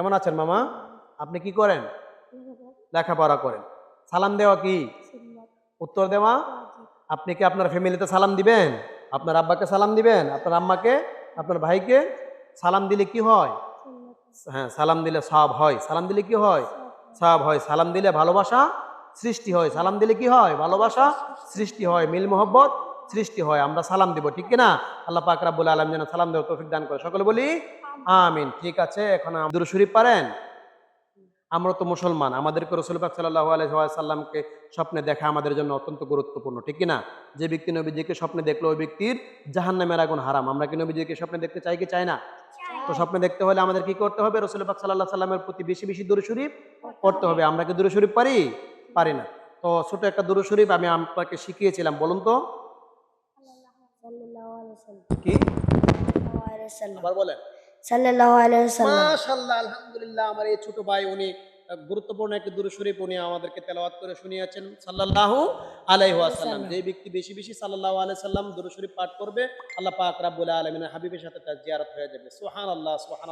কেমন আছেন মামা? আপনি কি করেন? লেখাপড়া করেন। সালাম দেওয়া কি? উত্তর দেওয়া? আপনি কি আপনার ফ্যামিলিতে সালাম দিবেন? আপনার আব্বাকে সালাম দিবেন? আপনার আম্মাকে? আপনার ভাইকে? সালাম দিলে কি হয়? হ্যাঁ সালাম দিলে সব হয়। সালাম দিলে কি হয়? সব হয়। সালাম দিলে ভালোবাসা সৃষ্টি হয়। সালাম দিলে কি হয়? ভালোবাসা সৃষ্টি হয়। মিল মোহব্বত সৃষ্টি হয়। আমরা সালাম দিব, ঠিক কিনা আল্লাহ পাক আলম যেন সালাম দেওয়া তৌফিক দান করে। সকলে বলি আমিন ঠিক আছে এখন আব্দুর শরীফ পারেন? আমরা তো মুসলমান আমাদেরকে রসুল পাক সাল্লাহ আলহামকে স্বপ্নে দেখা আমাদের জন্য অত্যন্ত গুরুত্বপূর্ণ ঠিক কিনা যে ব্যক্তি নবীজিকে স্বপ্নে দেখল ওই ব্যক্তির জাহান নামের আগুন হারাম আমরা কি নবীজিকে স্বপ্নে দেখতে চাই কি চাই না? তো স্বপ্নে দেখতে হলে আমাদের কি করতে হবে? রসুল পাক সাল্লাহ সাল্লামের প্রতি বেশি বেশি দূর শরীফ পড়তে হবে। আমরা কি দূর শরীফ পারি? পারি না। তো ছোট একটা দূর শরীফ আমি আপনাকে শিখিয়েছিলাম বলুন তো। কি? আবার বলেন। আমার এই ছোট ভাই, উনি গুরুত্বপূর্ণ একটি উনি আমাদেরকে তেলাওয়াত করে শুনিয়েছেন। সাল্লাল্লাহু আলাইহাসাল্লাম যে ব্যক্তি বেশি বেশি সাল্লাহ আলাইসাল্লাম শরীফ পাঠ করবে, আল্লাহ পাক রাবুল আলমিন হাবিবের সাথে তার জিয়ারত হয়ে যাবে। সোহান আল্লাহ সোহান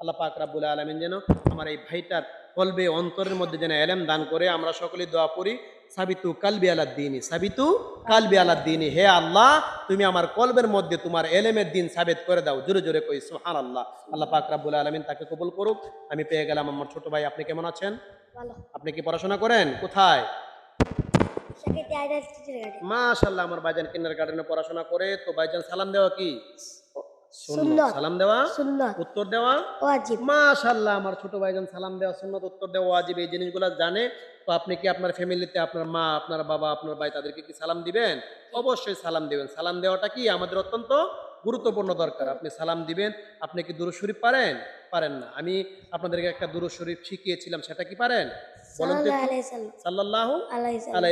আল্লাহ পাক রাবুল আলামিন যেন আমার এই ভাইটার কলবে অন্তরের মধ্যে যেন এলেম দান করে আমরা সকলেই দোয়া করি সাবিতু কালবি আলাদ দিনী সাবিতু কালবি আলাদ দিনী। হে আল্লাহ তুমি আমার কলবের মধ্যে তোমার এলেমের দিন সাবিত করে দাও। জোরে জোরে কই সুহান আল্লাহ আল্লাহ পাক রাব্বুল আলামিন তাকে কবুল করুক। আমি পেয়ে গেলাম আমার ছোট ভাই আপনি কেমন আছেন? আপনি কি পড়াশোনা করেন? কোথায়? টিচার আমার ভাইজান কিন্ডার গার্ডেনে পড়াশোনা করে। তো ভাইজান সালাম দেওয়া কি। সালাম দেওয়া উত্তর দেওয়া। ওয়াজিব। মাশাল্লাহ আমার ছোট ভাইজান সালাম দেওয়া সুন্নত উত্তর দেওয়া ওয়াজিব। এই জিনিসগুলো জানে। তো আপনি কি আপনার ফ্যামিলিতে আপনার মা আপনার বাবা আপনার ভাই তাদেরকে কি সালাম দিবেন? অবশ্যই সালাম দিবেন। সালাম দেওয়াটা কি আমাদের অত্যন্ত গুরুত্বপূর্ণ দরকার। আপনি সালাম দিবেন। আপনি কি দুরু শরীফ পারেন? পারেন না। আমি আপনাদেরকে একটা দুরু শরীফ শিখিয়েছিলাম। সেটা কি পারেন? বলুন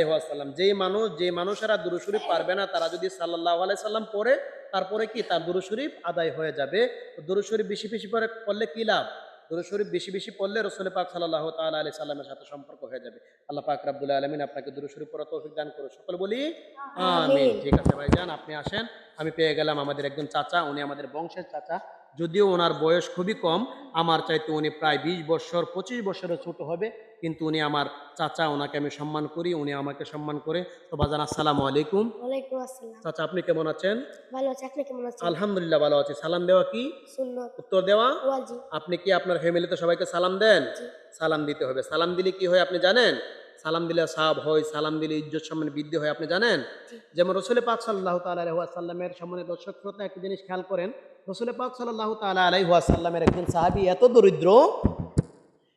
ওয়াসাল্লাম। যেই মানুষ যে মানুষেরা দুরু শরীফ পারবে না তারা যদি সাল্লাল্লাহু আলাইহি সাল্লাম পড়ে তারপরে কি? তার দুরু শরীফ আদায় হয়ে যাবে। দুরু শরীফ বেশি বেশি পরে পড়লে কি লাভ? দুরু শরীফ বেশি বেশি পড়লে রসুল পাক সাল্লাহ তাল আলি সাল্লামের সাথে সম্পর্ক হয়ে যাবে। আল্লাহ পাক রাবুল আলমিন আপনাকে দুরু শরীফ পড়া তৌফিক দান করো সকল বলি আমিন। ঠিক আছে ভাই যান আপনি আসেন। আমি পেয়ে গেলাম আমাদের একজন চাচা উনি আমাদের বংশের চাচা। যদিও ওনার বয়স খুবই কম আমার চাইতে উনি প্রায় বিশ বছর পঁচিশ বছরের ছোট হবে কিন্তু উনি আমার চাচা ওনাকে আমি সম্মান করি উনি আমাকে সম্মান করে। তো বাজান আসসালামু আলাইকুম। চাচা আপনি কেমন আছেন? আলহামদুলিল্লাহ ভালো আছি। সালাম দেওয়া কি? উত্তর দেওয়া? আপনি কি আপনার ফ্যামিলিতে সবাইকে সালাম দেন? সালাম দিতে হবে। সালাম দিলে কি হয় আপনি জানেন? সালাম দিলে সাব হয় সালাম দিলে ইজ্জত সম্মান বৃদ্ধি হয় আপনি জানেন? যেমন রসুল পাক সাল্লাহ তাল্লামের সম্মানে দর্শক শ্রোতা একটা জিনিস খেয়াল করেন রসুল পাক সাল্লাহ তালা আলাইহাসাল্লামের একজন সাহাবি এত দরিদ্র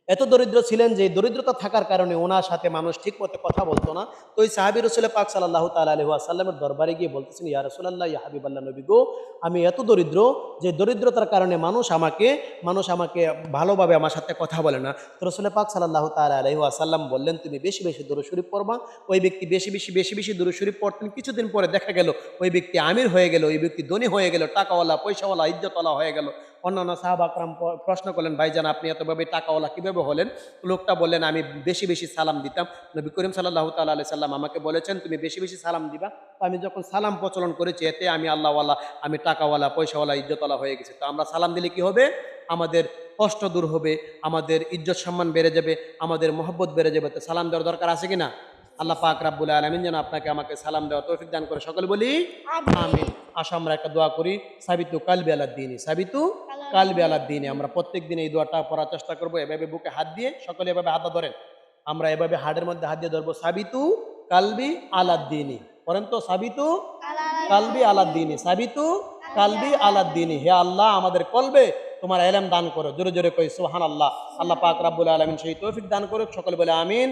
এত দরিদ্র ছিলেন যে দরিদ্রতা থাকার কারণে ওনার সাথে মানুষ ঠিক মতো কথা বলতো না। তো ওই সাহাবি রসুল পাক সাল্লাহ তালা আলহাসাল্লামের দরবারে গিয়ে বলতেছেন, ইয়া রসুল্লাহ ইয়া হাবিব আল্লাহ নবী গো, আমি এত দরিদ্র যে দরিদ্রতার কারণে মানুষ আমাকে মানুষ আমাকে ভালোভাবে আমার সাথে কথা বলে না। তো রসুল পাক সাল্লাহ তালা আলহাসাল্লাম বললেন, তুমি বেশি বেশি দূর শরীফ পড়বা। ওই ব্যক্তি বেশি বেশি বেশি বেশি দূর শরীফ পড়তেন। কিছুদিন পরে দেখা গেল, ওই ব্যক্তি আমির হয়ে গেল, ওই ব্যক্তি ধনী হয়ে গেল, টাকাওয়ালা, পয়সাওয়ালা, ইজ্জতওয়ালা হয়ে গেল। অন্যান্য সাহাব আকরাম প- প্রশ্ন করলেন ভাইজান আপনি এতভাবে টাকাওয়ালা কীভাবে হলেন? লোকটা বললেন আমি বেশি বেশি সালাম দিতাম। নবী করিম সাল্লাহ তাল্লাহ আলি সাল্লাম আমাকে বলেছেন তুমি বেশি বেশি সালাম দিবা। তো আমি যখন সালাম প্রচলন করেছি এতে আমি আল্লাহওয়ালা আমি টাকাওয়ালা পয়সাওয়ালা ইজ্জতওয়ালা হয়ে গেছি। তো আমরা সালাম দিলে কি হবে? আমাদের কষ্ট দূর হবে আমাদের ইজ্জত সম্মান বেড়ে যাবে আমাদের মহব্বত বেড়ে যাবে। তো সালাম দেওয়ার দরকার আছে কি না আল্লাহ পাক রাব্বুল আলমিন যেন আপনাকে আমাকে সালাম দেওয়া তৌফিক দান করে। সকলে বলি আমিন। আসো আমরা একটা দোয়া করি সাবিতু কালবি আলাদ দিনী সাবিতু কালবি আলাদ দিনী আমরা প্রত্যেক দিন এই দোয়াটা পড়ার চেষ্টা করব। এভাবে বুকে হাত দিয়ে সকলে এভাবে হাতটা ধরেন। আমরা এভাবে হাড়ের মধ্যে হাত দিয়ে ধরবো, সাবিতু কালবি আলাদ দিনী। বলেন তো, সাবিতু কালবি আলাদ দিনী। সাবিতু কালবি আলাদ দিনী। হে আল্লাহ, আমাদের কলবে তোমার এলেম দান করো। জোরে জোরে কই সোহান আল্লাহ আল্লাহ পাক রাব্বুল আলমিন সেই তৌফিক দান করুক। সকলে বলে আমিন।